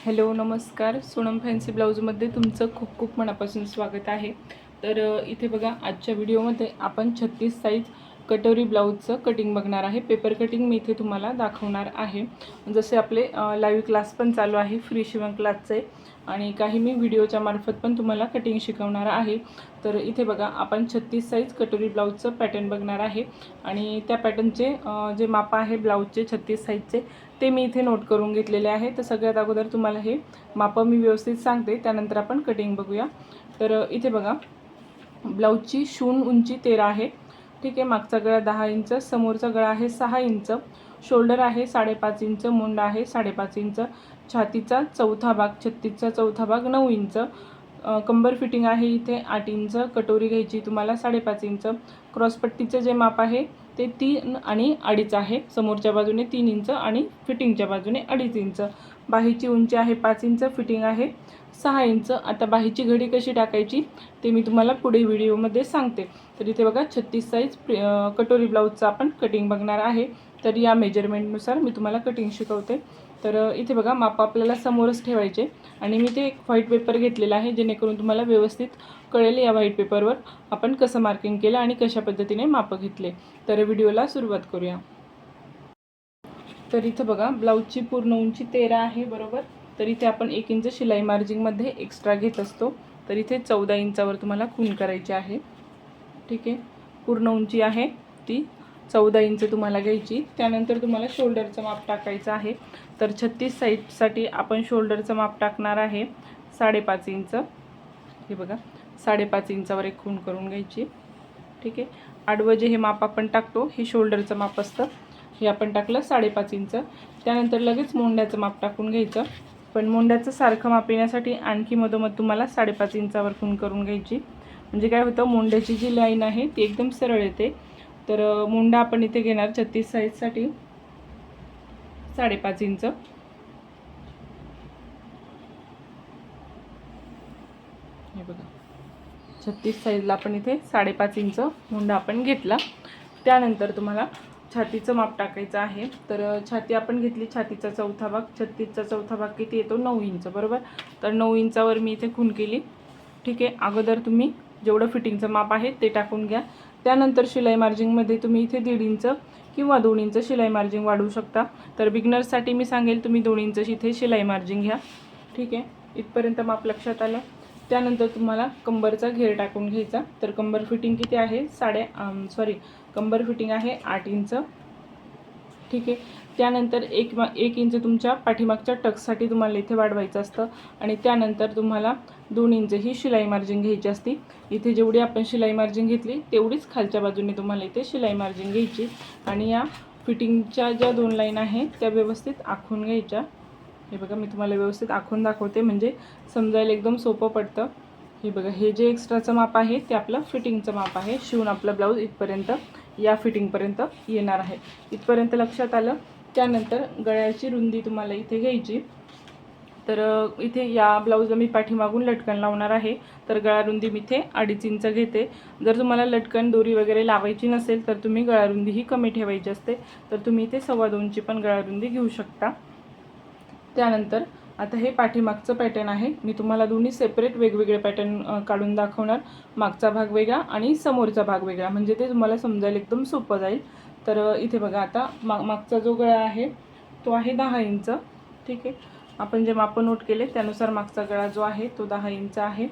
Hello नमस्कार. Sonam fancy ब्लाऊजमध्ये तुमचं खूप खूप मनापासून स्वागत आहे. तर इथे बघा आजच्या व्हिडिओमध्ये आपण छत्तीस साईज कटोरी ब्लाऊजचं कटिंग बघणार आहे. पेपर कटिंग मी इथे तुम्हाला दाखवणार आहे. जसे आपले लाईव्ह क्लास पण चालू आहे फ्री शिवण क्लासचे आणि काही मी व्हिडिओच्या मार्फत पण तुम्हाला कटिंग शिकवणार आहे. तर इथे बघा आपण छत्तीस साईज कटोरी ब्लाऊजचं पॅटर्न बघणार आहे. आणि त्या पॅटर्नचे जे माप आहे ब्लाऊजचे छत्तीस साईजचे ते मी इथे नोट करून घेतलेले आहे. तर सगळ्यात अगोदर तुम्हाला हे मापं मी व्यवस्थित सांगते. त्यानंतर आपण कटिंग बघूया. तर इथे बघा. ब्लाऊजची शून उंची तेरा आहे. ठीक आहे? मागचा गळा दहा इंच समोरचा गळा आहे सहा इंच. शोल्डर आहे साडेपाच इंच मुंड आहे साडेपाच इंच. छातीचा चौथा भाग छत्तीसचा चौथा भाग नऊ इंच. कंबर फिटिंग आहे इथे आठ इंच. कटोरी घ्यायची तुम्हाला साडेपाच इंच. क्रॉसपट्टीचं जे माप आहे ते तीन आणि अडीच आहे. समोरच्या बाजूने तीन इंच आणि फिटिंगच्या बाजूने अडीच इंच. बाहीची उंची आहे पाच इंच फिटिंग आहे सहा इंच. आता बाहीची घडी कशी टाकायची ते मी तुम्हाला पुढे व्हिडिओमध्ये सांगते. तर इथे बघा छत्तीस साईज कटोरी ब्लाऊजचं आपण कटिंग बघणार आहे. तर या मेजरमेंटनुसार मी तुम्हाला कटिंग शिकवते. तर इथे बघा माप आपल्याला समोरच ठेवायचे आणि मी ते एक व्हाईट पेपर घेतलेला आहे जेणेकरून तुम्हाला व्यवस्थित कळेल या व्हाईट पेपरवर आपण कसं मार्किंग केलं आणि कशा पद्धतीने मापं घेतले. तर व्हिडिओला सुरुवात करूया. तर इथं बघा ब्लाऊजची पूर्ण उंची तेरा आहे बरोबर? तर इथे आपण एक इंच शिलाई मार्जिंगमध्ये एक्स्ट्रा घेत असतो. तर इथे चौदा इंचावर तुम्हाला खून करायची आहे. ठीक आहे? पूर्ण उंची आहे ती चौदा इंच तुम्हाला घ्यायची. त्यानंतर तुम्हाला शोल्डरचं माप टाकायचं आहे. तर छत्तीस साईजसाठी आपण शोल्डरचं माप टाकणार आहे. साडेपाच इंच. हे बघा साडेपाच इंचावर एक खून करून घ्यायची. ठीक आहे. आडवं जे हे माप आपण टाकतो हे शोल्डरचं माप असतं. हे आपण टाकलं साडेपाच इंच. त्यानंतर लगेच मोंड्याचं माप टाकून घ्यायचं. पण मोंड्याचं सारखं माप येण्यासाठी आणखी मधोमध तुम्हाला साडेपाच इंचावर खून करून घ्यायची. म्हणजे काय होतं मोंड्याची जी लाईन आहे ती एकदम सरळ येते. तर मुंडा आपण इथे घेणार छत्तीस साईजसाठी. साडेपाच इंच. हे बघा. छत्तीस साईजला आपण इथे साडेपाच इंच मुंडा आपण घेतला. त्यानंतर तुम्हाला छातीचं माप टाकायचं आहे. तर छाती आपण घेतली छातीचा चौथा भाग. छत्तीसचा चौथा भाग किती येतो? नऊ इंच बरोबर? तर नऊ इंचावर मी इथे खून केली. ठीक आहे? अगोदर तुम्ही जेवढं फिटिंगचं माप आहे ते टाकून घ्या. त्यानंतर शिलाई मार्जिंगमध्ये तुम्ही इथे दीड इंच किंवा दोन इंच शिलाई मार्जिंग वाढवू शकता. तर बिगनर्ससाठी मी सांगेल तुम्ही दोन इंच इथे शिलाई मार्जिंग घ्या. ठीक आहे? इथपर्यंत माप लक्षात आलं. त्यानंतर तुम्हाला कंबरचा घेर टाकून घ्यायचा. तर कंबर फिटिंग किती आहे? साडे सॉरी कंबर फिटिंग आहे आठ इंच. ठीक आहे? त्यानंतर एक मा एक इंच तुमच्या पाठीमागच्या टक्ससाठी तुम्हाला इथे वाढवायचं असतं आणि त्यानंतर तुम्हाला दोन इंच ही शिलाई मार्जिन घ्यायची असती. इथे जेवढी आपण शिलाई मार्जिन घेतली तेवढीच खालच्या बाजूने तुम्हाला इथे शिलाई मार्जिन घ्यायची. आणि या फिटिंगच्या ज्या दोन लाईन आहेत त्या व्यवस्थित आखून घ्यायच्या. हे बघा मी तुम्हाला व्यवस्थित आखून दाखवते. म्हणजे समजायला एकदम सोपं पडतं. हे बघा हे जे एक्स्ट्राचं माप आहे ते आपलं फिटिंगचं माप आहे. शिवून आपलं ब्लाऊज इथपर्यंत या फिटिंगपर्यंत येणार आहे. इथपर्यंत लक्षात आलं? त्यानंतर गळ्याची रुंदी तुम्हाला इथे घ्यायची. तर इथे या ब्लाऊजला मी पाठीमागून लटकन लावणार आहे. तर गळा रुंदी मी इथे अडीच इंच घेते. जर तुम्हाला लटकन दोरी वगैरे लावायची नसेल तर तुम्ही गळा ही कमी ठेवायची असते. तर तुम्ही इथे सव्वा दोनची पण गळा रुंदी घेऊ शकता. त्यानंतर आता हे पाठीमागचं पॅटर्न आहे. मी तुम्हाला दोन्ही सेपरेट वेगवेगळे पॅटर्न काढून दाखवणार. मागचा भाग वेगळा आणि समोरचा भाग वेगळा. म्हणजे ते तुम्हाला समजायला एकदम सोपं जाईल. तर इथे बघा आता मा मागचा जो गळा आहे तो आहे दहा इंच. ठीक आहे? आपण जे मापं नोट केले त्यानुसार मागचा गळा जो आहे तो दहा इंच आहे.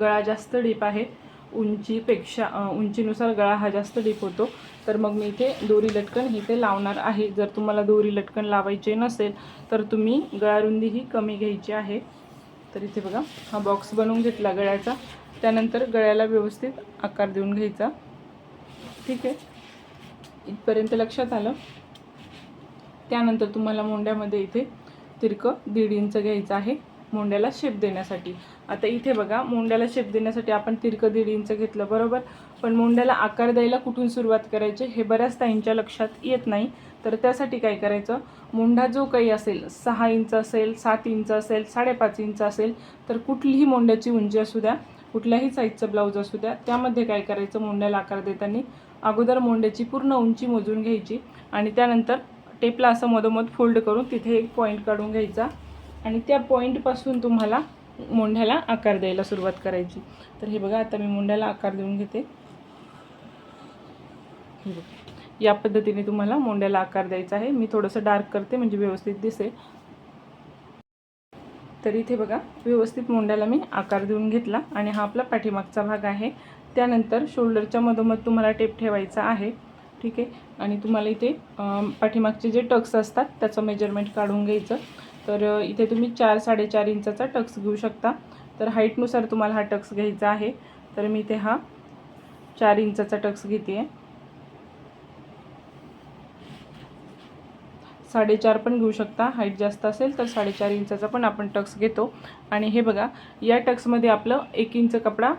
गळा जास्त डीप आहे. उंचीपेक्षा उंचीनुसार गळा हा जास्त डीप होतो. तर मग मी इथे दोरी लटकन इथे लावणार आहे. जर तुम्हाला दोरी लटकन लावायचे नसेल तर तुम्ही गळारुंदी ही कमी घ्यायची आहे. तर इथे बघा हा बॉक्स बनवून घेतला गळ्याचा. त्यानंतर गळ्याला व्यवस्थित आकार देऊन घ्यायचा. ठीक आहे? इथपर्यंत लक्षात आलं. त्यानंतर तुम्हाला मोंड्यामध्ये इथे तिरकं दीड इंच घ्यायचं आहे मोंड्याला शेप देण्यासाठी. आता इथे बघा मोंड्याला शेप देण्यासाठी आपण तिरकं दीड इंच घेतलं बरोबर? पण मोंड्याला आकार द्यायला कुठून सुरुवात करायची हे बऱ्याच ताईंच्या लक्षात येत नाही. तर त्यासाठी काय करायचं? मोंढा जो काही असेल सहा इंच असेल सात इंच असेल साडेपाच इंच असेल तर कुठलीही मोंड्याची उंची असू द्या कुठल्याही साईजचं ब्लाऊज असू द्या त्यामध्ये काय करायचं? मोंड्याला आकार देताना अगोदर मोंड्याची पूर्ण उंची मोजून घ्यायची आणि त्यानंतर टेपला असं मधोमध फोल्ड करून तिथे एक पॉईंट काढून घ्यायचा. आणि त्या पॉईंटपासून तुम्हाला मोंढ्याला आकार द्यायला सुरुवात करायची. तर हे बघा आता मी मोंढ्याला आकार देऊन घेते. या पद्धतीने तुम्हाला मोंड्याला आकार द्यायचा आहे. मी थोडंसं डार्क करते म्हणजे व्यवस्थित दिसेल. तर इथे बघा व्यवस्थित मोंड्याला मी आकार देऊन घेतला आणि हा आपला पाठीमागचा भाग आहे. त्यानंतर शोल्डरच्या मधोमध तुम्हाला टेप ठेवायचा आहे. ठीक आहे? आणि तुम्हाला इथे पाठीमागचे जे टक्स असतात त्याचं मेजरमेंट काढून घ्यायचं. तर इथे तुम्ही चार साडेचार इंचाचा टक्स घेऊ शकता. तर हाईटनुसार तुम्हाला हा टक्स घ्यायचा आहे. तर मी इथे हा चार इंचाचा टक्स घेते आहे साडेचार पण घेऊ शकता. हाईट जास्त असेल तर साडेचार इंचाचा पण आपण टक्स घेतो. आणि हे बघा या टक्समध्ये आपलं एक इंच कपडा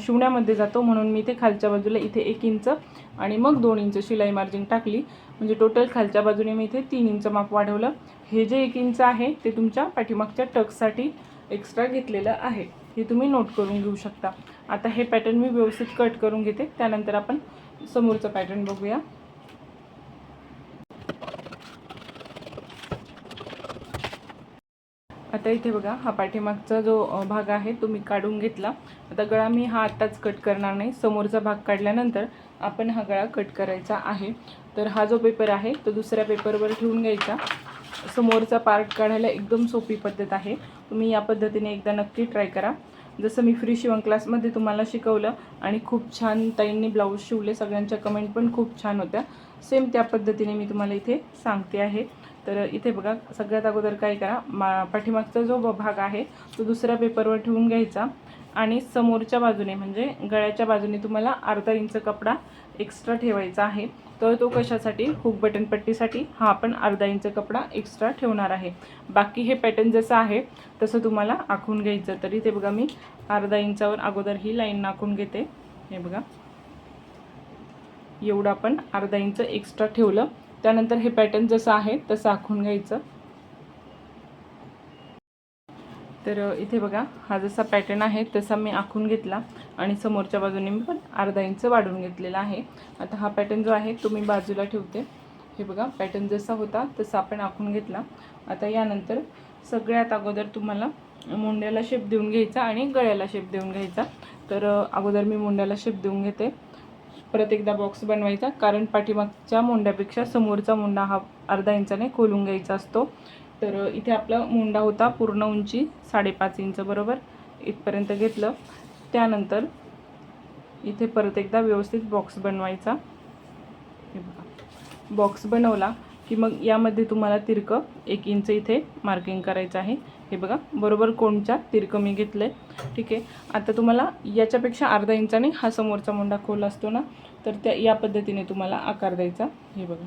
शिवण्यामध्ये जातो. म्हणून मी ते खालच्या बाजूला इथे एक इंच आणि मग दोन इंच शिलाई मार्जिन टाकली. म्हणजे टोटल खालच्या बाजूने मी इथे तीन इंच माप वाढवलं. हे जे एक इंच आहे ते तुमच्या पाठीमागच्या टक्ससाठी एक्स्ट्रा घेतलेलं आहे. हे तुम्ही नोट करून घेऊ शकता. आता हे पॅटर्न मी व्यवस्थित कट करून घेते. त्यानंतर आपण समोरचं पॅटर्न बघूया. आता इथे बघा हा पाठीमागचा जो भाग आहे तो मी काढून घेतला. आता गळा मी हा आत्ताच कट करणार नाही. समोरचा भाग काढल्यानंतर आपण हा गळा कट करायचा आहे. तर हा जो पेपर आहे तो दुसऱ्या पेपरवर ठेवून घ्यायचा. समोरचा पार्ट काढायला एकदम सोपी पद्धत आहे. तुम्ही या पद्धतीने एकदा नक्की ट्राय करा. जसं मी फ्री शिवण क्लासमध्ये तुम्हाला शिकवलं आणि खूप छान ताईंनी ब्लाऊज शिवले सगळ्यांच्या कमेंट पण खूप छान होत्या. सेम त्या पद्धतीने मी तुम्हाला इथे सांगते आहे. तर इथे बघा सगळ्यात अगोदर काय करा मा पाठीमागचा जो भाग आहे तो दुसऱ्या पेपरवर ठेवून घ्यायचा. आणि समोरच्या बाजूने म्हणजे गळ्याच्या बाजूने तुम्हाला अर्धा इंच कपडा एक्स्ट्रा ठेवायचा आहे. तर तो कशासाठी? हुक बटन पट्टीसाठी. हा आपण अर्धा इंच कपडा एक्स्ट्रा ठेवणार आहे. बाकी हे पॅटर्न जसं आहे तसं तुम्हाला आखून घ्यायचं. तरी ते बघा मी अर्धा इंचावर अगोदर ही लाईन आखून घेते. हे बघा. एवढं आपण अर्धा इंच एक्स्ट्रा ठेवलं. त्यानंतर हे पॅटर्न जसं आहे तसं आखून घ्यायचं. तर इथे बघा हा जसा पॅटर्न आहे तसा मी आखून घेतला आणि समोरच्या बाजूने मी पण अर्धा इंच वाढवून घेतलेला आहे. आता हा पॅटर्न जो आहे तो मी बाजूला ठेवते. हे बघा पॅटर्न जसा होता तसा आपण आखून घेतला. आता यानंतर सगळ्यात अगोदर तुम्हाला मुंड्याला शेप देऊन घ्यायचा आणि गळ्याला शेप देऊन घ्यायचा. तर अगोदर मी मुंड्याला शेप देऊन घेते. परत एकदा बॉक्स बनवायचा. कारण पाठीमागच्या मुंड्यापेक्षा समोरचा मुंडा हा अर्धा इंचाने खोलून घ्यायचा असतो. तर इथे आपला मुंडा होता पूर्ण उंची साडेपाच इंच बरोबर इथपर्यंत घेतलं. त्यानंतर इथे परत एकदा व्यवस्थित बॉक्स बनवायचा. हे बघा. बॉक्स बनवला. की मग यामध्ये तुम्हाला तिरकं एक इंच इथे मार्किंग करायचं आहे. हे बघा बरोबर कोणच्या तिरकं मी घेतलं आहे ठीक आहे. आता तुम्हाला याच्यापेक्षा अर्धा इंचाने हा समोरचा मुंडा खोल असतो ना तर त्या या पद्धतीने तुम्हाला आकार द्यायचा. हे बघा.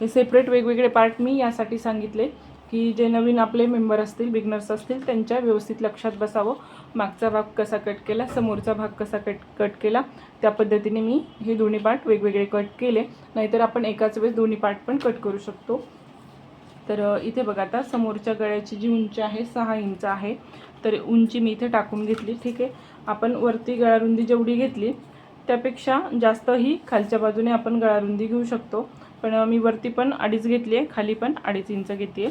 हे सेपरेट वेगवेगळे पार्ट मी यासाठी सांगितले. की जे नवीन आपले मेंबर असतील बिगनर्स असतील त्यांच्या व्यवस्थित लक्षात बसावं. मागचा भाग कसा कट केला समोरचा भाग कसा कट कट केला त्या पद्धतीने मी हे दोन्ही पार्ट वेगवेगळे कट केले. नाहीतर आपण एकाच वेळेस दोन्ही पार्ट पण कट करू शकतो. तर इथे बघा आता समोरच्या गळ्याची जी उंची आहे सहा इंच आहे. तर उंची मी इथे टाकून घेतली ठीक आहे. आपण वरती गळारुंदी जेवढी घेतली त्यापेक्षा जास्त ही खालच्या बाजूने आपण गळारुंदी घेऊ शकतो. पण मी वरती पण अडीच घेतली आहे खाली पण अडीच इंच घेते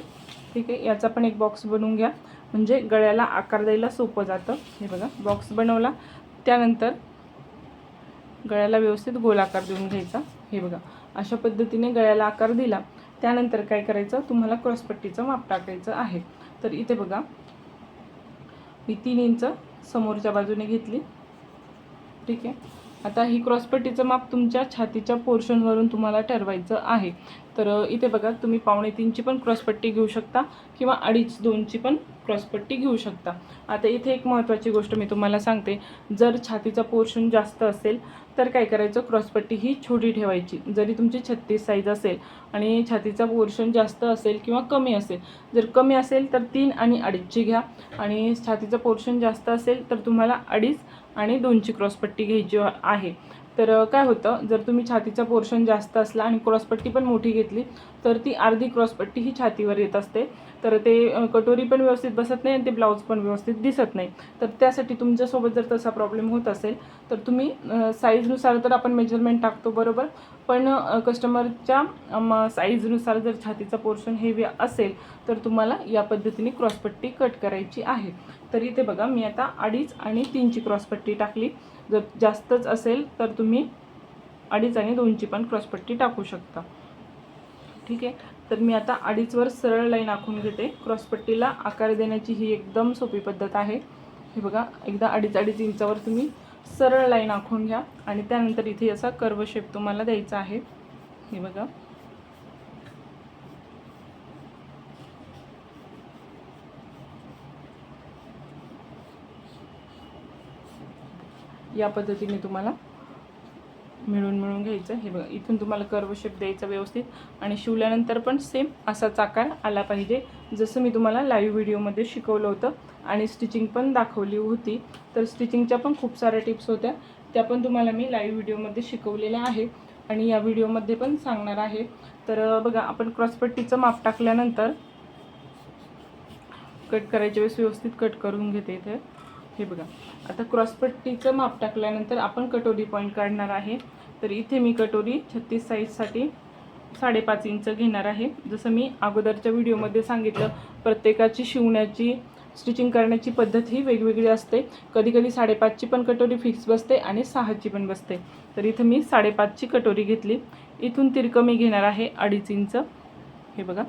ठीक आहे याचा पण एक बॉक्स बनवून घ्या. म्हणजे गळ्याला आकार द्यायला सोपं जातं. हे बघा बॉक्स बनवला. त्यानंतर गळ्याला व्यवस्थित गोलाकार देऊन घ्यायचा. हे बघा अशा पद्धतीने गळ्याला आकार दिला. त्यानंतर काय करायचं? तुम्हाला क्रॉसपट्टीचं माप टाकायचं आहे. तर इथे बघा मी तीन इंच समोरच्या बाजूने घेतली. ठीक आहे. आता ही क्रॉसपट्टीचं माप तुमच्या छातीच्या पोर्शनवरून तुम्हाला ठरवायचं आहे. तर इथे बघा तुम्ही पावणे तीनची पण क्रॉसपट्टी घेऊ शकता किंवा अडीच दोनची पण क्रॉसपट्टी घेऊ शकता. आता इथे एक महत्त्वाची गोष्ट मी तुम्हाला सांगते. जर छातीचा पोर्शन जास्त असेल तर काय करायचं? क्रॉसपट्टी ही छोटी ठेवायची. जरी तुमची छत्तीस साईज असेल आणि छातीचा पोर्शन जास्त असेल किंवा कमी असेल जर कमी असेल तर तीन आणि अडीचची घ्या. आणि छातीचा पोर्शन जास्त असेल तर तुम्हाला अडीच आणि दोनची क्रॉसपट्टी घ्यायची आहे. तर काय होतं जर तुम्ही छातीचा पोर्शन जास्त असला आणि क्रॉसपट्टी पण मोठी घेतली तर ती अर्धी क्रॉसपट्टी ही छातीवर येत असते. तर ते कटोरी पण व्यवस्थित बसत नाही आणि ते ब्लाऊज पण व्यवस्थित दिसत नाही. तर त्यासाठी तुमच्यासोबत जर तसा प्रॉब्लेम होत असेल तर तुम्ही साईजनुसार तर आपण मेजरमेंट टाकतो बरोबर? पण कस्टमरच्या साईजनुसार जर छातीचा पोर्शन हेवी असेल तर तुम्हाला या पद्धतीने क्रॉसपट्टी कट करायची आहे. तर इथे बघा मी आता अडीच आणि तीनची क्रॉसपट्टी टाकली. जर जास्तच असेल तर तुम्ही अडीच आणि दोनची पण क्रॉसपट्टी टाकू शकता. ठीक आहे? तर मी आता अडीचवर सरळ लाईन आखून घेते. क्रॉसपट्टीला आकार देण्याची ही एकदम सोपी पद्धत आहे. हे बघा एकदा अडीच अडीच इंचावर तुम्ही सरळ लाईन आखून घ्या आणि त्यानंतर इथे असा कर्व शेप तुम्हाला द्यायचा आहे. हे बघा. या पद्धतीने तुम्हाला मिळून मिळून घ्यायचं. हे बघा इथून तुम्हाला कर्व शेप द्यायचा व्यवस्थित. आणि शिवल्यानंतर पण सेम असाच आकार आला पाहिजे. जसं मी तुम्हाला लाईव्ह व्हिडिओमध्ये शिकवलं होतं आणि स्टिचिंग पण दाखवली होती तर स्टिचिंगच्या पण खूप साऱ्या टिप्स होत्या. त्या पण तुम्हाला मी लाईव्ह व्हिडिओमध्ये शिकवलेल्या आहे. आणि या व्हिडिओमध्ये पण सांगणार आहे. तर बघा आपण क्रॉसपट्टीचं माप टाकल्यानंतर कट करायच्या वेळेस व्यवस्थित कट करून घेते इथे. हे बघा. आता क्रॉसपट्टीचं माप टाकल्यानंतर आपण कटोरी पॉईंट काढणार आहे. तर इथे मी कटोरी छत्तीस साईजसाठी साडेपाच इंच घेणार आहे. जसं मी अगोदरच्या व्हिडिओमध्ये सांगितलं प्रत्येकाची शिवण्याची स्टिचिंग करण्याची पद्धत ही वेगवेगळी असते. कधी कधी साडेपाचची पण कटोरी फिक्स बसते आणि सहाची पण बसते. तर इथं मी साडेपाचची कटोरी घेतली. इथून तिरकं मी घेणार आहे अडीच इंच हे बघा.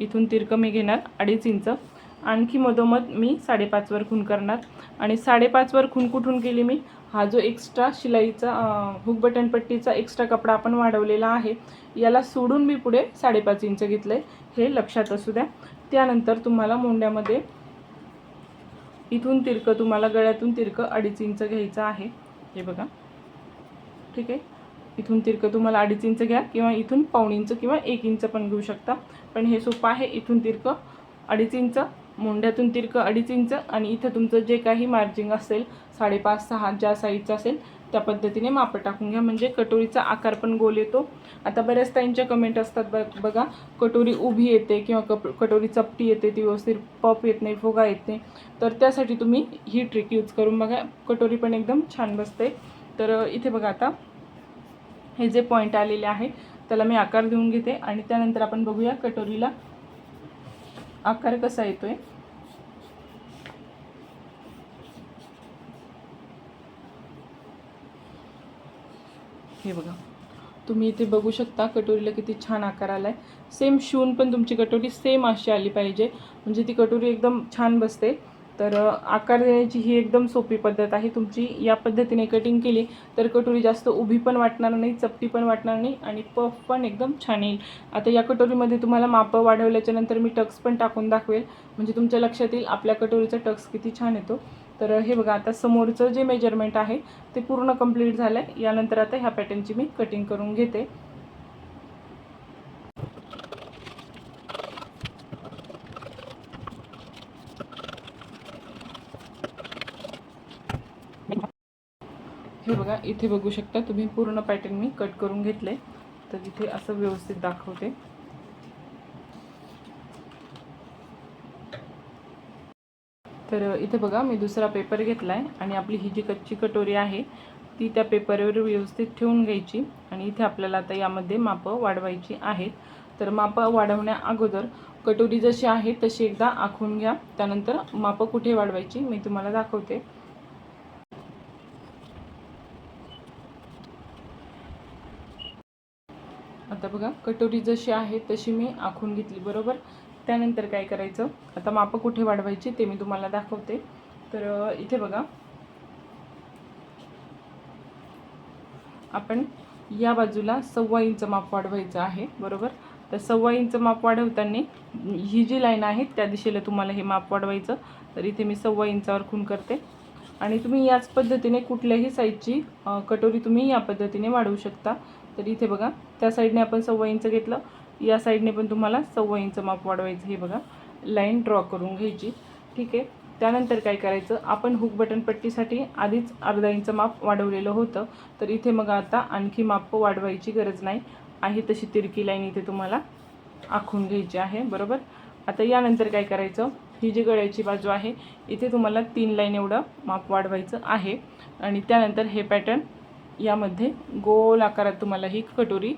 इथून तिरकं मी घेणार अडीच इंच आणखी मधोमध मी साडेपाचवर खून करणार. आणि साडेपाचवर खून कुठून केली मी? हा जो एक्स्ट्रा शिलाईचा हुक बटन पट्टीचा एक्स्ट्रा कपडा आपण वाढवलेला आहे याला सोडून मी पुढे साडेपाच इंच घेतलं आहे हे लक्षात असू द्या. त्यानंतर तुम्हाला मोंड्यामध्ये इथून तिरकं तुम्हाला गळ्यातून तिरकं अडीच इंच घ्यायचं आहे. हे बघा. ठीक आहे? इथून तिरकं तुम्हाला अडीच इंच घ्या किंवा इथून पाऊण इंच किंवा एक इंच पण घेऊ शकता. पण हे सोपं आहे. इथून तिरकं अडीच इंच. मोंढ्यातून तिरकं अडीच इंच आणि इथं तुमचं जे काही मार्जिंग असेल साडेपाच सहा ज्या साईजचं असेल त्या पद्धतीने मापं टाकून घ्या. म्हणजे कटोरीचा आकार पण गोल येतो. आता बऱ्याच ताईंच्या कमेंट असतात ब बघा कटोरी उभी येते किंवा कप कटोरी चपटी येते ती व्यवस्थित पप येत नाही फुगा येत नाही. तर त्यासाठी तुम्ही ही ट्रिक यूज करून बघा. कटोरी पण एकदम छान बसते. तर इथे बघा आता. हे जे पॉईंट आलेले आहे त्याला मी आकार देऊन घेते आणि त्यानंतर आपण बघूया कटोरीला आकार कसा येतो आहे हे बघा. तुम्ही इथे बघू शकता कटोरीला किती छान आकार आला आहे सेम शिवून पण तुमची कटोरी सेम अशी आली पाहिजे. म्हणजे ती कटोरी एकदम छान बसते. तर आकार देण्याची ही एकदम सोपी पद्धत आहे. तुमची या पद्धतीने कटिंग केली तर कटोरी जास्त उभी पण वाटणार नाही चपटी पण वाटणार नाही आणि पफ पण एकदम छान येईल. आता या कटोरीमध्ये तुम्हाला मापं वाढवल्याच्या नंतर मी टक्स पण टाकून दाखवेल. म्हणजे तुमच्या लक्षात येईल आपल्या कटोरीचा टक्स किती छान येतो. तर हे बघा आता समोरचं जे मेजरमेंट आहे ते पूर्ण कंप्लीट झालं आहे यानंतर आता ह्या पॅटर्नची मी कटिंग करून घेते. हे बघा इथे बघू शकता तुम्ही पूर्ण पॅटर्न मी कट करून घेतले तर इथे असं व्यवस्थित दाखवते. तर इथे बघा मी दुसरा पेपर घेतला आहे आणि आपली ही जी कच्ची कटोरी आहे ती त्या पेपरवर व्यवस्थित ठेवून घ्यायची आणि इथे आपल्याला आता यामध्ये मापं वाढवायची आहेत. तर मापं वाढवण्या अगोदर कटोरी जशी आहे तशी एकदा आखून घ्या. त्यानंतर मापं कुठे वाढवायची मी तुम्हाला दाखवते. आता बघा कटोरी जशी आहे तशी मी आखून घेतली बरोबर? त्यानंतर काय करायचं? आता मापं कुठे वाढवायची ते मी तुम्हाला दाखवते. तर इथे बघा. आपण या बाजूला सव्वा इंच माप वाढवायचं आहे बरोबर? तर सव्वा इंच माप वाढवताना ही जी लाईन आहे त्या दिशेला तुम्हाला हे माप वाढवायचं. तर इथे मी सव्वा इंचावर खून करते. आणि तुम्ही याच पद्धतीने कुठल्याही साईजची कटोरी तुम्ही या पद्धतीने वाढवू शकता. तर इथे बघा त्या साईडने आपण सव्वा इंच घेतलं. या साईडने पण तुम्हाला सव्वा इंच माप वाढवायचं हे बघा. लाईन ड्रॉ करून घ्यायची. ठीक आहे? त्यानंतर काय करायचं? आपण हुक बटन पट्टीसाठी आधीच अर्धा इंच माप वाढवलेलं होतं. तर इथे मग आता आणखी माप वाढवायची गरज नाही. आहे तशी तिरकी लाईन इथे तुम्हाला आखून घ्यायची आहे. बरोबर? आता यानंतर काय करायचं? ही जी गळ्याची बाजू आहे इथे तुम्हाला तीन लाईन एवढं माप वाढवायचं आहे. आणि त्यानंतर हे पॅटर्न यामध्ये गोल आकारात तुम्हाला ही कटोरी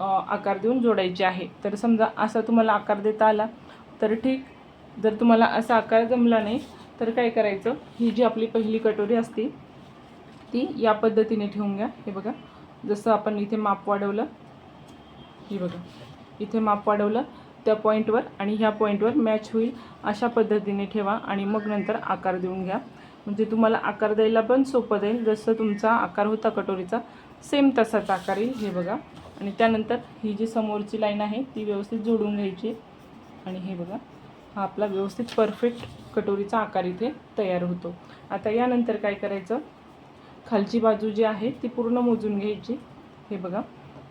आकार देऊन जोडायची आहे. तर समजा असा तुम्हाला आकार देता आला तर ठीक. जर तुम्हाला असा आकार जमला नाही तर काय करायचं? ही जी आपली पहिली कटोरी असते ती या पद्धतीने ठेवून घ्या. हे बघा जसं आपण इथे माप वाढवलं हे बघा. इथे माप वाढवलं त्या पॉईंटवर आणि ह्या पॉईंटवर मॅच होईल. अशा पद्धतीने ठेवा आणि मग नंतर आकार देऊन घ्या. म्हणजे तुम्हाला आकार द्यायला पण सोपं जाईल. जसं तुमचा आकार होता कटोरीचा सेम तसाच आकार येईल हे बघा. आणि त्यानंतर ही जी समोरची लाईन आहे ती व्यवस्थित जोडून घ्यायची. आणि हे बघा हा आपला व्यवस्थित परफेक्ट कटोरीचा आकार इथे तयार होतो. आता यानंतर काय करायचं? खालची बाजू जी आहे ती पूर्ण मोजून घ्यायची. हे बघा.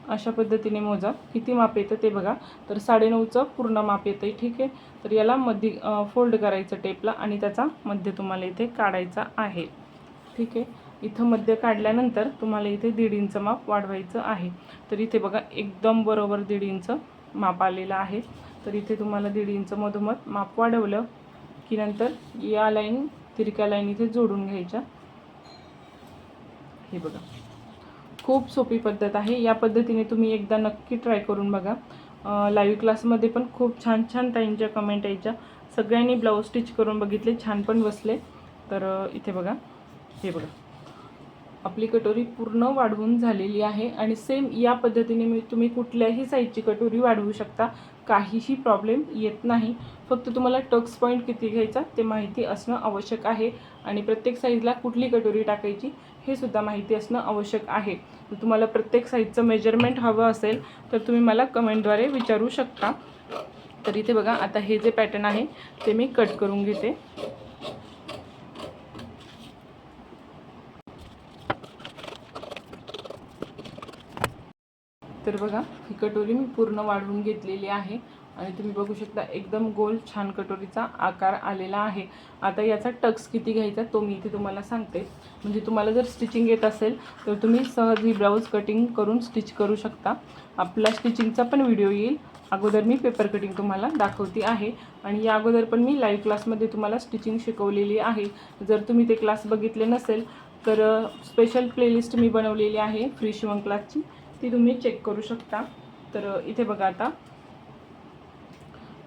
अशा पद्धतीने मोजा. किती माप येतं ते बघा. तर साडेनऊचं पूर्ण माप येतं आहे ठीक आहे? तर याला मध्ये फोल्ड करायचं टेपला आणि त्याचा मध्य तुम्हाला इथे काढायचा आहे. ठीक आहे? इथं मध्य काढल्यानंतर तुम्हाला इथे दीड इंच माप वाढवायचं आहे. तर इथे बघा एकदम बरोबर दीड इंच माप आलेलं आहे. तर इथे तुम्हाला दीड इंच मधोमध माप वाढवलं की नंतर या लाईन तिरक्या लाईन इथे जोडून घ्यायच्या. हे बघा. खूप सोपी पद्धत आहे. या पद्धतीने तुम्ही एकदा नक्की ट्राय करून बघा. लाईव्ह क्लासमध्ये पण खूप छान छान ताईंच्या कमेंट यायच्या. सगळ्यांनी ब्लाऊज स्टिच करून बघितले छान पण बसले. तर इथे बघा. हे बघा. आपली कटोरी पूर्ण वाढवून झालेली आहे आणि सेम या पद्धतीने मी तुम्ही कुठल्याही साईजची कटोरी वाढवू शकता. काहीही प्रॉब्लेम येत नाही. फक्त तुम्हाला टक्स पॉईंट किती घ्यायचा ते माहिती असणं आवश्यक आहे. आणि प्रत्येक साईजला कुठली कटोरी टाकायची हे सुद्धा माहिती असणं आवश्यक आहे. जर तुम्हाला प्रत्येक साईजचं मेजरमेंट हवं असेल तर तुम्ही मला कमेंटद्वारे विचारू शकता. तर इथे बघा आता हे जे पॅटर्न आहे ते मी कट करून घेते. तर बघा ही कटोरी मी पूर्ण वाढवून घेतलेली आहे. आणि तुम्ही बघू शकता एकदम गोल छान कटोरीचा आकार आलेला आहे. आता याचा टक्स किती घ्यायचा तो मी इथे तुम्हाला सांगते. म्हणजे तुम्हाला जर स्टिचिंग येत असेल तर तुम्ही सहज ही ब्लाऊज कटिंग करून स्टिच करू शकता. आपला स्टिचिंगचा पण व्हिडिओ येईल. अगोदर मी पेपर कटिंग तुम्हाला दाखवते आहे. आणि या अगोदर पण मी लाईव्ह क्लासमध्ये तुम्हाला स्टिचिंग शिकवलेली आहे. जर तुम्ही ते क्लास बघितले नसेल तर स्पेशल प्लेलिस्ट मी बनवलेली आहे फ्री शिवण क्लासची ती तुम्ही चेक करू शकता. तर इथे बघा आता.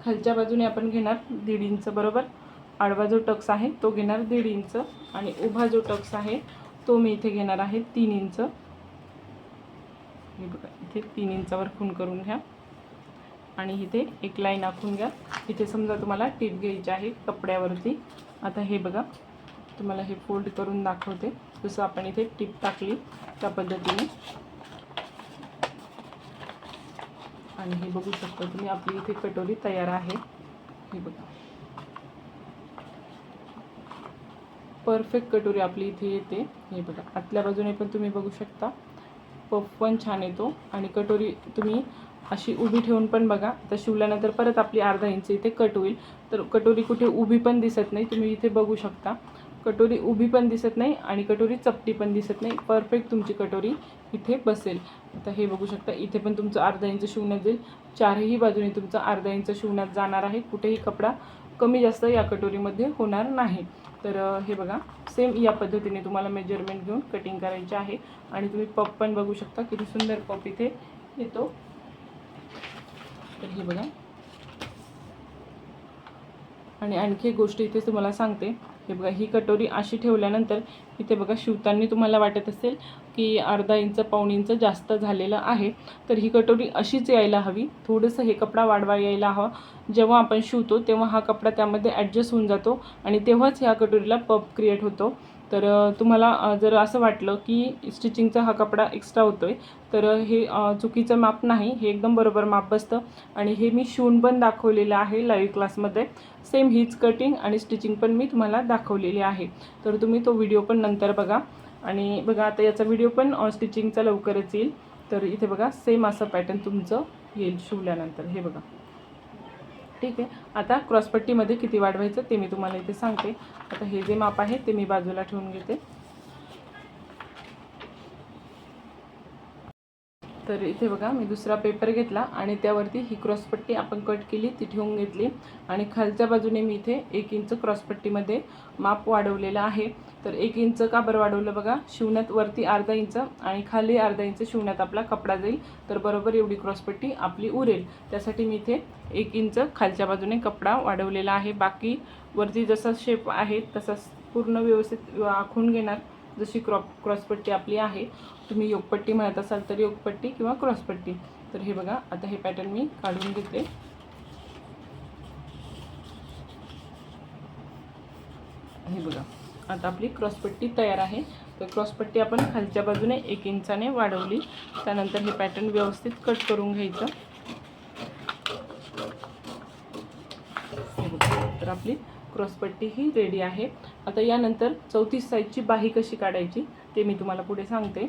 खालच्या बाजूने आपण घेणार दीड इंच बरोबर. आडवा जो टक्स आहे तो घेणार दीड इंच. आणि उभा जो टक्स आहे तो मी इथे घेणार आहे तीन इंच. हे बघा इथे तीन इंचावर खून करून घ्या. आणि इथे एक लाईन आखून घ्या. इथे समजा तुम्हाला टीप घ्यायची आहे कपड्यावरती. आता हे बघा तुम्हाला हे फोल्ड करून दाखवते. जसं आपण इथे टीप टाकली त्या पद्धतीने. आणि हे बघू शकता तुम्ही आपली इथे कटोरी तयार आहे. हे बघा. परफेक्ट कटोरी आपली इथे येते. हे बघा आतल्या बाजूने पण तुम्ही बघू शकता. पफ पण छान येतो. आणि कटोरी तुम्ही अशी उभी ठेवून पण बघा. तर शिवल्यानंतर परत आपली अर्धा इंच इथे कट होईल. तर कटोरी कुठे उभी पण दिसत नाही. तुम्ही इथे बघू शकता. कटोरी उभी पण दिसत नाही आणि कटोरी चपटी पण दिसत नाही. परफेक्ट तुमची कटोरी इथे बसेल. आता हे बघू शकता इथे पण तुमचं अर्धा इंच शिवण्यात जाईल. चारही बाजूने तुमचं अर्धा इंच शिवण्यात जाणार आहे. कुठेही कपडा कमी जास्त या कटोरीमध्ये होणार नाही. तर हे बघा सेम या पद्धतीने तुम्हाला मेजरमेंट घेऊन कटिंग करायचे आहे. आणि तुम्ही पप पण बघू शकता किती सुंदर पप इथे येतो. तर हे बघा. आणि आणखी एक गोष्ट इथे तुम्हाला सांगते. हे बघा ही कटोरी अशी ठेवल्यानंतर इथे बघा शिवताना तुम्हाला वाटत असेल की अर्धा इंच पाऊण इंच जास्त झालेलं आहे तर ही कटोरी अशीच यायला हवी. थोडंसं हे कपडा वाढवा यायला हवा. जेव्हा आपण शिवतो तेव्हा हा कपडा त्यामध्ये ॲडजस्ट होऊन जातो आणि तेव्हाच ह्या कटोरीला पप क्रिएट होतो. तर तुम्हाला जर असं वाटलं की स्टिचिंगचा हा कपडा एक्स्ट्रा होतो आहे तर हे चुकीचं माप नाही. हे एकदम बरोबर माप बसतं. आणि हे मी शिवून पण दाखवलेलं आहे लाईव्ह क्लासमध्ये सेम हीच कटिंग आणि स्टिचिंग पण मी तुम्हाला दाखवलेली आहे. तर तुम्ही तो व्हिडिओ पण नंतर बघा. आणि बघा आता याचा व्हिडिओ पण स्टिचिंगचा लवकरच येईल. तर इथे बघा सेम असं पॅटर्न तुमचं येईल शिवल्यानंतर हे बघा. ठीक आहे. आता क्रॉसपट्टीमध्ये किती वाढवायचं ते मी तुम्हाला इथे सांगते. आता हे जे माप आहे ते मी बाजूला ठेवून घेते. तर इथे बघा मी दुसरा पेपर घेतला आणि त्यावरती ही क्रॉसपट्टी आपण कट केली ती ठेवून घेतली. आणि खालच्या बाजूने मी इथे एक इंच क्रॉसपट्टीमध्ये माप वाढवलेलं आहे. तर एक इंच का बरं वाढवलं बघा शिवण्यात वरती अर्धा इंच आणि खाली अर्धा इंच शिवण्यात आपला कपडा जाईल. तर बरोबर एवढी क्रॉसपट्टी आपली उरेल. त्यासाठी मी इथे एक इंच खालच्या बाजूने कपडा वाढवलेला आहे. बाकी वरती जसा शेप आहे तसाच पूर्ण व्यवस्थित आखून घेणार. जशी क्रॉप क्रॉसपट्टी आपली आहे तुम्ही योगपट्टी म्हणत असाल तर योगपट्टी किंवा क्रॉसपट्टी. तर हे बघा आता हे पॅटर्न मी काढून घेते. हे बघा आता आपली क्रॉसपट्टी तयार आहे. तर क्रॉसपट्टी आपण खालच्या बाजूने एक इंचाने वाढवली. त्यानंतर हे पॅटर्न व्यवस्थित कट करून घ्यायचं. तर आपली क्रॉसपट्टी ही रेडी आहे. आता यानंतर चौतीस साईजची बाही कशी काढायची ते मी तुम्हाला पुढे सांगते.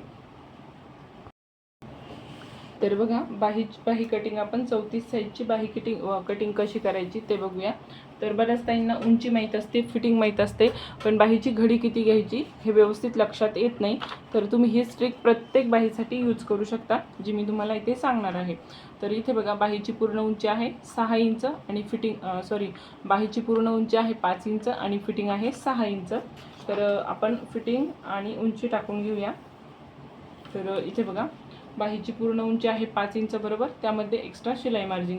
तर बघा बाही बाही कटिंग आपण चौतीस साईजची बाही कटिंग कटिंग कशी करायची ते बघूया. तर बऱ्याच ताईंना उंची माहीत असते फिटिंग माहीत असते पण बाहीची घडी किती घ्यायची हे व्यवस्थित लक्षात येत नाही. तर तुम्ही ही स्ट्रिक प्रत्येक बाहीसाठी यूज करू शकता जी मी तुम्हाला इथे सांगणार आहे. तर इथे बघा बाहीची पूर्ण उंची आहे सहा इंच आणि फिटिंग सॉरी बाहीची पूर्ण उंची आहे पाच इंच आणि फिटिंग आहे सहा इंच. तर आपण फिटिंग आणि उंची टाकून घेऊया. तर इथे बघा बाहीची पूर्ण उंची आहे पाच इंच बरोबर त्यामध्ये एक्स्ट्रा शिलाई मार्जिन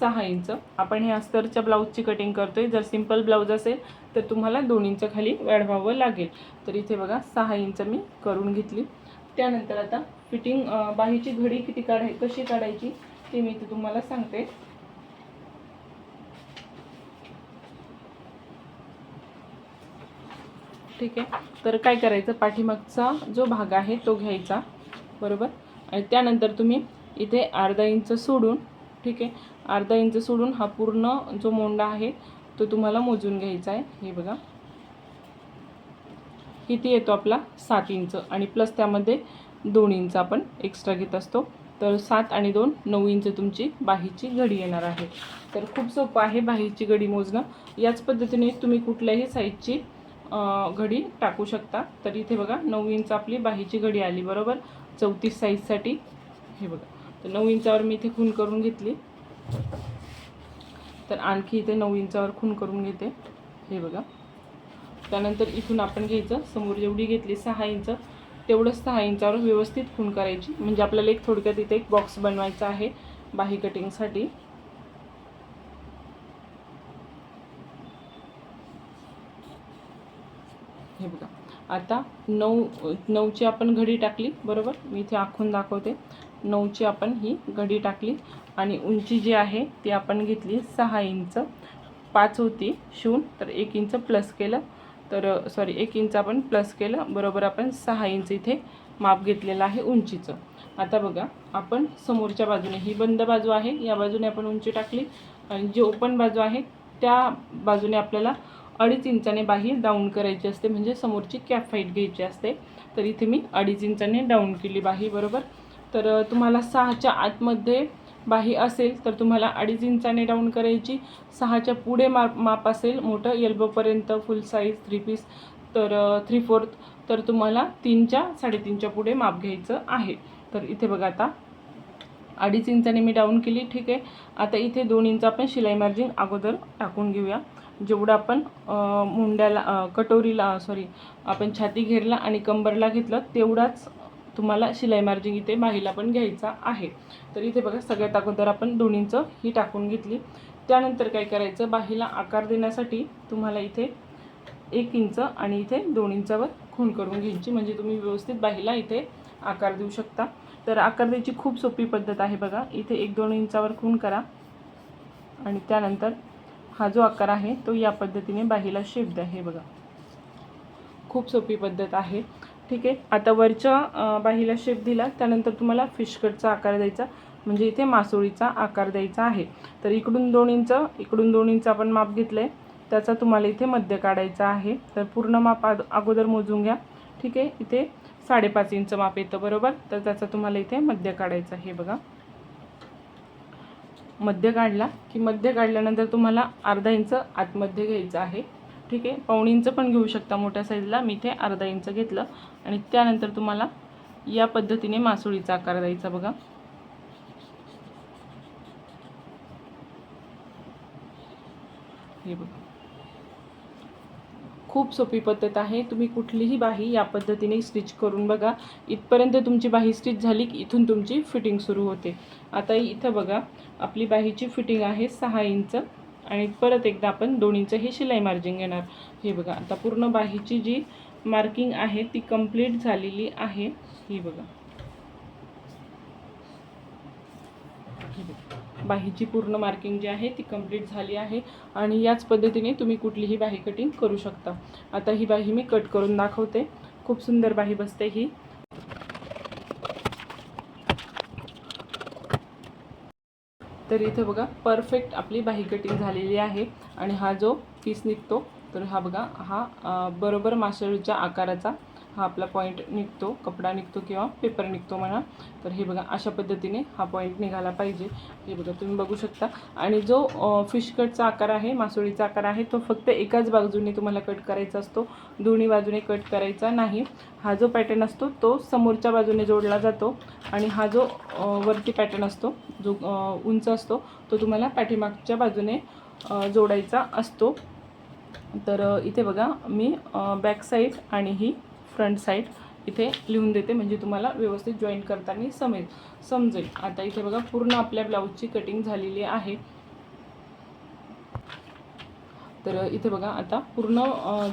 सहा इंच. आपण हे अस्तरच्या ब्लाऊजची कटिंग करतोय. जर सिंपल ब्लाऊज असेल तर तुम्हाला दोन इंच खाली वाढवावं लागेल. तर इथे बघा सहा इंच मी करून घेतली. त्यानंतर आता फिटिंग बाहीची घडी किती काढाय कशी काढायची ते मी इथे तुम्हाला सांगते. ठीक आहे. तर काय करायचं? पाठीमागचा जो भाग आहे तो घ्यायचा. बरोबर? आणि त्यानंतर तुम्ही इथे अर्धा इंच सोडून ठीक आहे अर्धा इंच सोडून हा पूर्ण जो मोंडा आहे तो तुम्हाला मोजून घ्यायचा आहे. हे बघा. किती येतो आपला? सात इंच. आणि प्लस त्यामध्ये दोन इंच आपण एक्स्ट्रा घेत असतो. तर सात आणि दोन नऊ इंच तुमची बाहीची घडी येणार आहे. तर खूप सोपं आहे बाहीची घडी मोजणं. याच पद्धतीने तुम्ही कुठल्याही साईजची घडी टाकू शकता. तर इथे बघा नऊ इंच आपली बाहीची घडी आली बरोबर? चौतीस साईजसाठी हे बघा. तर नऊ इंचावर मी इथे खून करून घेतली. तर आणखी इथे नऊ इंचावर खून करून घेते. हे बघा. त्यानंतर इथून आपण घ्यायचं. समोर जेवढी घेतली सहा इंच तेवढंच सहा इंचावर व्यवस्थित खून करायची. म्हणजे आपल्याला एक थोडक्यात इथे एक बॉक्स बनवायचा आहे बाही कटिंगसाठी हे बघा आता नऊ नऊची आपण घडी टाकली बरोबर? मी इथे आखून दाखवते. नऊची आपण ही घडी टाकली आणि उंची जी आहे ती आपण घेतली सहा इंच. पाच होती शिवून तर एक इंच प्लस केलं. तर सॉरी एक इंच आपण प्लस केलं. बरोबर आपण सहा इंच इथे माप घेतलेलं आहे उंचीचं. आता बघा आपण समोरच्या बाजूने ही बंद बाजू आहे या बाजूने आपण उंची टाकली आणि जी ओपन बाजू आहे त्या बाजूने आपल्याला अडीच इंचाने बाही डाऊन करायची असते म्हणजे समोरची कॅप फाईट घ्यायची असते. तर इथे मी अडीच इंचाने डाऊन केली बाही बरोबर? तर तुम्हाला सहाच्या आतमध्ये बाही असेल तर तुम्हाला अडीच इंचाने डाऊन करायची. सहाच्या पुढे माप माप असेल मोठं एल्बोपर्यंत फुल साईज थ्री पीस तर थ्री फोर्थ तर तुम्हाला तीनच्या साडेतीनच्या पुढे माप घ्यायचं आहे. तर इथे बघा आता. अडीच इंचाने मी डाऊन केली ठीक आहे. आता इथे दोन इंच आपण शिलाई मार्जिन अगोदर टाकून घेऊया. जेवढं आपण मुंड्याला कटोरीला सॉरी आपण छाती घेरला आणि कंबरला घेतलं तेवढाच तुम्हाला शिलाई मार्जिन इथे बाहीला पण घ्यायचा आहे. तर इथे बघा सगळ्यात अगोदर आपण दोन ही टाकून घेतली. त्यानंतर काय करायचं बाहीला आकार देण्यासाठी तुम्हाला इथे एक इंच आणि इथे दोन इंचावर खून करून घ्यायची. म्हणजे तुम्ही व्यवस्थित बाहीला इथे आकार देऊ शकता. तर आकार द्यायची खूप सोपी पद्धत आहे बघा. इथे एक दोन इंचावर खून करा आणि त्यानंतर हा जो आकार आहे तो या पद्धतीने बाहीला शेप द्या हे बघा. खूप सोपी पद्धत आहे. ठीक आहे? आता वरच्या बाहीला शेप दिला त्यानंतर तुम्हाला फिशकटचा आकार द्यायचा. म्हणजे इथे मासोळीचा आकार द्यायचा आहे. तर इकडून दोन इंच इकडून दोन इंच आपण माप घेतलं आहे त्याचा तुम्हाला इथे मध्य काढायचा आहे. तर पूर्ण माप अगोदर मोजून घ्या. ठीक आहे? इथे साडेपाच इंच माप येतं बरोबर? तर त्याचा तुम्हाला इथे मध्य काढायचं आहे बघा. मध्य काढला की मध्य काढल्यानंतर तुम्हाला अर्धा इंच आतमध्ये घ्यायचं आहे. ठीक आहे? पाऊण इंच पण घेऊ शकता मोठ्या साईजला. मी इथे अर्धा इंच घेतलं. आणि त्यानंतर तुम्हाला या पद्धतीने मासोळीचा आकार द्यायचा बघा. हे बघा. खूप सोपी पद्धत आहे. तुम्ही कुठलीही बाही या पद्धतीने स्टिच करून बघा. इथपर्यंत तुमची बाही स्टिच झाली की इथून तुमची फिटिंग सुरू होते. आता इथं बघा आपली बाहीची फिटिंग आहे सहा इंच आणि परत एकदा आपण दोन इंच हे शिलाई मार्जिन घेणार. हे बघा आता पूर्ण बाहीची जी मार्किंग आहे ती कंप्लीट झालेली आहे. ही बघा हे बघा. बाहीची पूर्ण मार्किंग जी आहे ती कंप्लीट झाली आहे. आणि याच पद्धतीने तुम्ही कुठलीही बाही कटिंग करू शकता. आता ही बाही मी कट करून दाखवते. खूप सुंदर बाही बसते ही. तर इथे बघा परफेक्ट आपली बाही कटिंग झालेली आहे. आणि हा जो पीस निघतो तर हा बघा हा बरोबर माशाच्या आकाराचा हा आपला पॉईंट निघतो कपडा निघतो किंवा पेपर निघतो म्हणा. तर हे बघा अशा पद्धतीने हा पॉईंट निघाला पाहिजे. हे बघा तुम्ही बघू शकता. आणि जो फिश कटचा आकार आहे मासोळीचा आकार आहे तो फक्त एकाच बाजूने तुम्हाला कट करायचा असतो. दोन्ही बाजूने कट करायचा नाही. हा जो पॅटर्न असतो तो समोरच्या बाजूने जोडला जातो. आणि हा जो वरती पॅटर्न असतो जो उंच असतो तो तुम्हाला पाठीमागच्या बाजूने जोडायचा असतो. तर इथे बघा मी बॅक साईड आणि ही फ्रंट साईड इथे लिहून देते म्हणजे तुम्हाला व्यवस्थित जॉईन करताना समेल समजेल. आता इथे बघा पूर्ण आपल्या ब्लाऊजची कटिंग झालेली आहे. तर इथे बघा आता पूर्ण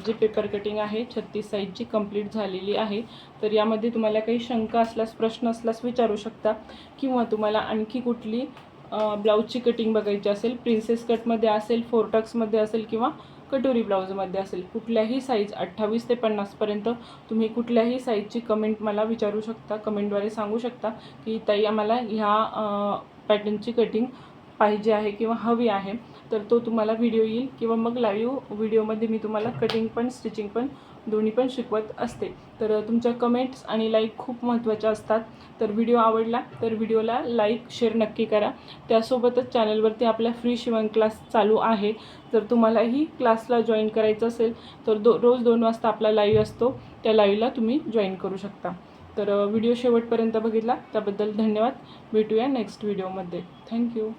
जे पेपर कटिंग आहे छत्तीस साईजची कंप्लीट झालेली आहे. तर यामध्ये तुम्हाला काही शंका असल्यास प्रश्न असल्यास विचारू शकता. किंवा तुम्हाला आणखी कुठली ब्लाऊजची कटिंग बघायची असेल प्रिन्सेस कटमध्ये असेल फोरटक्समध्ये असेल किंवा कटोरी ब्लाऊजमध्ये असेल. कुठल्याही साईज अठ्ठावीस ते पन्नासपर्यंत तुम्ही कुठल्याही साईजची कमेंट मला विचारू शकता. कमेंटद्वारे सांगू शकता की ताई आम्हाला ह्या पॅटर्नची कटिंग पाहिजे आहे किंवा हवी आहे. तर तो तुम्हाला व्हिडिओ येईल किंवा मग लाईव्ह व्हिडिओमध्ये मी तुम्हाला कटिंग पण स्टिचिंग पण दोन्ही पण शिकवत असते. तर तुमच्या कमेंट्स आणि लाईक खूप महत्त्वाच्या असतात. तर व्हिडिओ आवडला तर व्हिडिओला लाईक शेअर नक्की करा. त्यासोबतच चॅनलवरती आपल्या फ्री शिवण क्लास चालू आहे. जर तुम्हालाही क्लासला जॉईन करायचं असेल तर दो रोज दोन वाजता आपला लाईव्ह असतो. त्या लाईव्हला तुम्ही जॉईन करू शकता. तर व्हिडिओ शेवटपर्यंत बघितला. त्याबद्दल धन्यवाद. भेटूया नेक्स्ट व्हिडिओमध्ये थँक्यू